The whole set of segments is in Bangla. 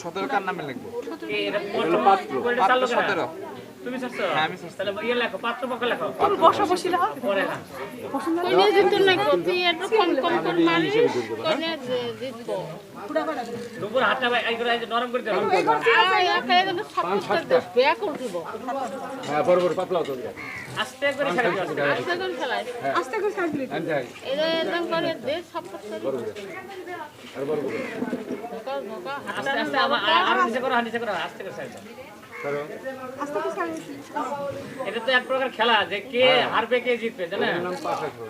সতেরো কার নামে লিখব। সতেরো তুমি ছাড়ছো? হ্যাঁ, আমি। তাহলে ইয়ে লেখো পাত্র পক্ষ লেখো। বসা বসি না পরে না। কোনে দিত না কপি একটু কম কম করে মারি কোনে দিত দুপুর হাতটা ভাই এই করে এই যে নরম করে দেবো আর একা একা সব করতে বেয়া করে দিব হ্যাঁ বড় বড় পাতলা হতো আস্তে করে আস্তে। আস্তে করে আস্তে করে সাইড দিলে একদম করে দে সব করতে আর বড় বড়। ধোকা ধোকা আস্তে আস্তে আবার আর- আর নিচে করো আর নিচে করো আস্তে করে ছেড়ে এটা তো এক প্রকার খেলা যে কে হারবে কে জিতবে জানেন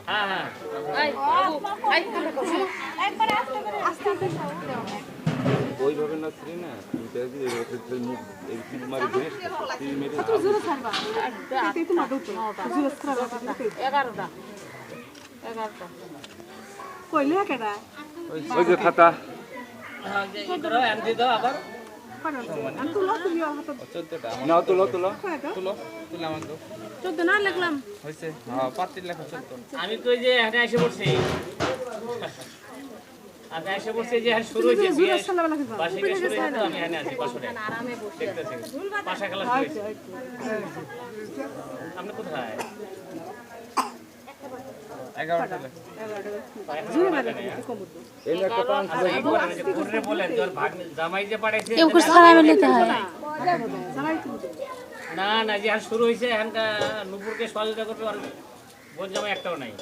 হ্যাঁ হ্যাঁ। ওইভাবে না ছিল না ছাড়বা। এগারোটা। এগারোটা। কইলে কেডা ওই যে খাতা। হ্যাঁ, যে দাও আবার। তো লস দিও নাও তুলো তুলো তুলো তুলে আমার তো চোদ্দ না লিখলাম। হয়েছে হ্যাঁ পাত্রির লেখা চোদ্দ আমি তো যে এখানে এসে পড়ছি আমি এসে পড়ছি যে শুরু হয়েছে লাগে বার্ষিকে শুরু হয়েছে। আমি এখানে আছি পাশে আরামে বসে দেখতেছি পাশা খেলা শুরু হয়েছে আপনি কোথায় এগারোটা লেখা জোরে মারে কম এই একটা পান আচ্ছা, এই করেন যে ঘুরে বলেন তোর ভাগ্নে জামাই যে পাঠাইছে জানাই তুমি না না যে এখন শুরু হয়েছে এখানকার নুপুরকে সহযোগিতা করবে আর বোন জামাই একটাও নাই।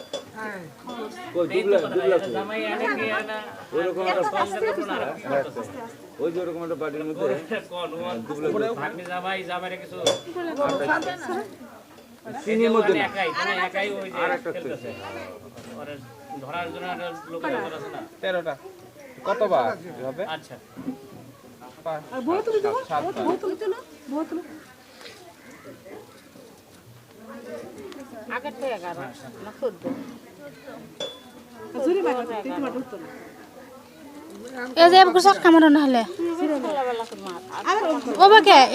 জামাই ওই যে ওরকম একটা বাড়ির মধ্যে? কোন জামাই কিছু চিনির মধ্যে ওখানে না। একাই মানে আর একটা ধরার জন্য লোক আছে না? তেরোটা। কতবার হবে? আচ্ছা। আর বউ তুমি দাও তুমি তো তুমি আগের তো না জোরে তোমার না এই যে সব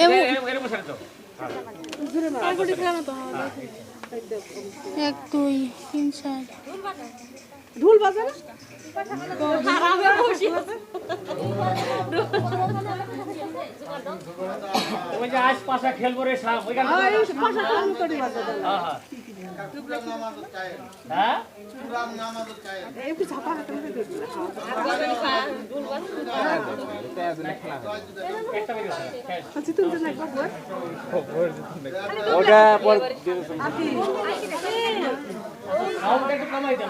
এ- তো এক দুই তিন চার। ঢোল বাজে না? ওই যে আজ পাশা খেলব রে সাপ ওইখানে আর এই পাশা কাম করে বাজে। হ্যাঁ হ্যাঁ। হ্যাঁ? একটু ঝাপা আচ্ছা ওটা পর সাউন্ডটা একটু কমাই দেন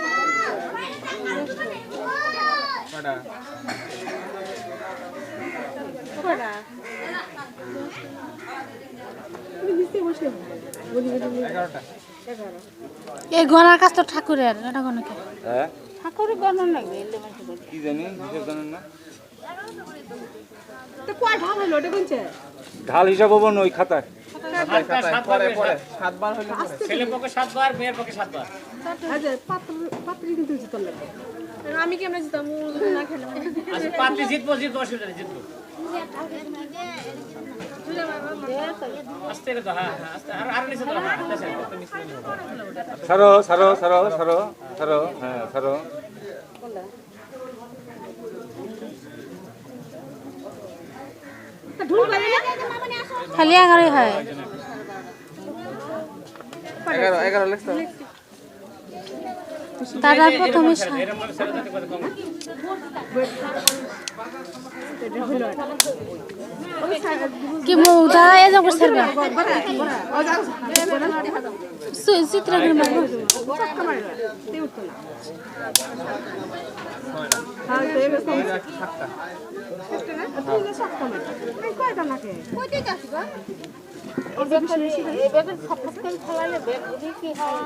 এই গনার কাছ তো ঠাকুরের এটা হ্যাঁ? ঠাকুরের গণন লাগবে বলি কি জানি হিসাব জানেন না? ঢাল হিসাব হব না ওই খাতায়। সাতবার হলে ছেলে পক্ষে সাতবার মেয়ের পক্ষে সাতবার। পাত্রি কিন্তু আমি কেমন জিতাম না খেলে আচ্ছা জিতবো জিতবো অসুবিধা নেই জিতবো। সারো সারো সারো সারো সারো হ্যাঁ সারো। খালি এগারোই হয়। এগারো এগারো লেখছো? তারা প্রথমে কি মৌদা এ যাব সারবা চিত্র এই বেগুন সফট করে ফেলালে কি হয়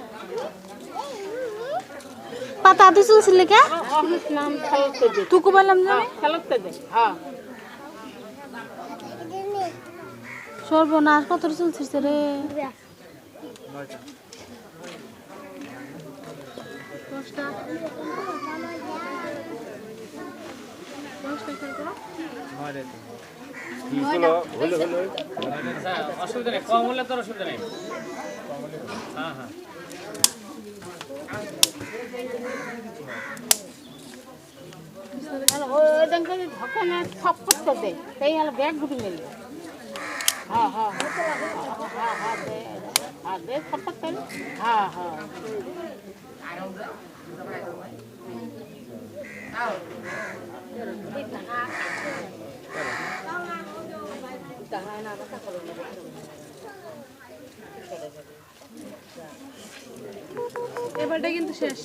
পাতা আদি চুলছিল কে তুকু বললাম আমি। খেলতে কত চুলছিস রে? অসুবিধা নেই কম হলে তোর অসুবিধা নেই হ্যাঁ হ্যাঁ না তাই হলো ব্যাগ মেলে হ্যাঁ হ্যাঁ হ্যাঁ হ্যাঁ দে হ্যাঁ দে হ্যাঁ হ্যাঁ। এবারটা কিন্তু শেষ।